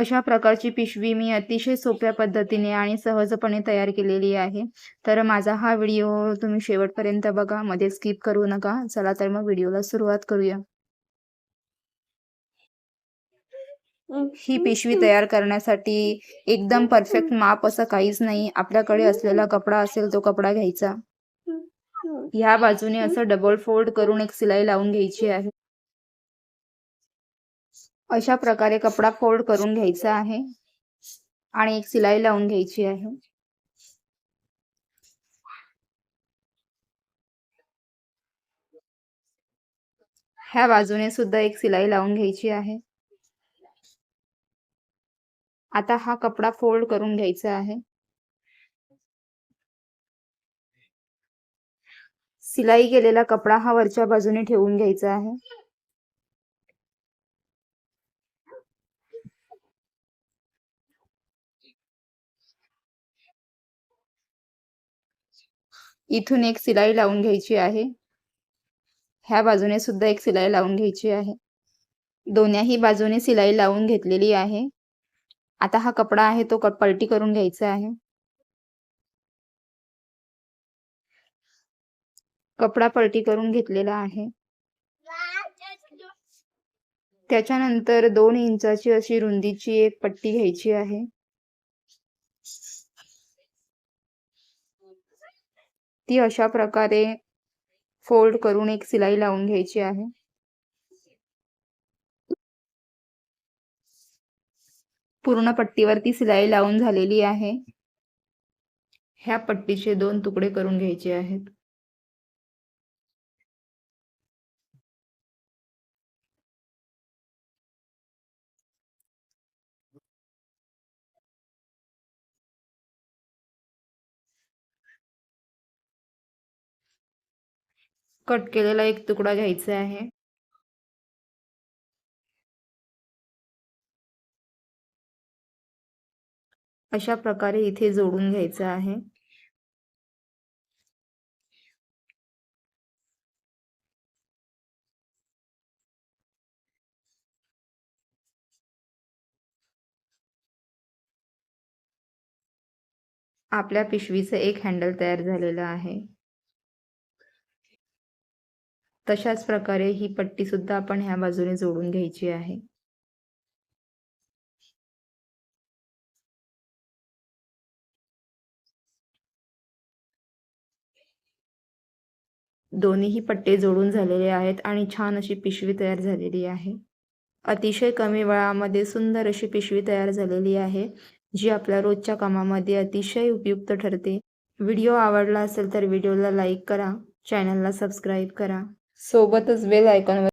अशा प्रकारची पिशवी मी अतिशय सोप्या पद्धतीने आणि सहजपणे तयार केलेली आहे. तर माझा हा व्हिडिओ तुम्ही शेवटपर्यंत बघा मध्ये स्किप करू नका. चला तर मग व्हिडिओला सुरुवात करूया. ही पिशवी तयार करण्यासाठी एकदम परफेक्ट माप असं काहीच नाही. आपल्याकडे असलेला कपडा असेल तो कपडा घ्यायचा. ह्या बाजूने असं डबल फोल्ड करून एक सिलाई लावून घ्यायची आहे. अशा प्रकारे कपडा फोल्ड करून घ्यायचा आहे. आणि एक सिलाई लावून घ्यायची आहे. ह्या बाजूने सुद्धा एक सिलाई लावून घ्यायची आहे. आता हा कपडा फोल्ड करून घ्यायचा आहे. सिलाई केलेला कपडा हा वरच्या बाजूने ठेवून घ्यायचा आहे. इथून एक सिलाई लावून घ्यायची आहे. ह्या बाजूने सुद्धा एक सिलाई लावून घ्यायची आहे. दोन्ही बाजूने सिलाई लावून घेतलेली आहे. आता हा कपडा आहे तो पलटी करून घ्यायचा आहे. कपडा पलटी करून घेतलेला आहे. त्याच्यानंतर दोन इंचाची अशी रुंदीची एक पट्टी घ्यायची आहे. ती अशा प्रकारे फोल्ड करून एक सिलाई लावून घ्यायची आहे. पूर्ण पट्टीवरती सिलाई लावून झालेली आहे. ह्या पट्टीचे दोन तुकडे करून घ्यायचे आहेत. कट केलेला एक तुकडा घ्यायचा आहे. अशा प्रकारे इथे जोडून घ्यायचं आहे. आपल्या पिशवीचं एक हँडल तयार झालेलं आहे. तशाच प्रकारे ही पट्टी सुद्धा आपण ह्या बाजूने जोडून घ्यायची आहे. दोन्हीही पट्टे जोडून झालेले आहेत आणि छान अशी पिशवी तयार झालेली आहे. अतिशय कमी वेळामध्ये सुंदर अशी पिशवी तयार झालेली आहे जी आपल्या रोजच्या कामामध्ये अतिशय उपयुक्त ठरते. व्हिडिओ आवडला असेल तर व्हिडिओला लाईक करा चॅनलला सबस्क्राईब करा. सोबतच बेल आयकॉनवर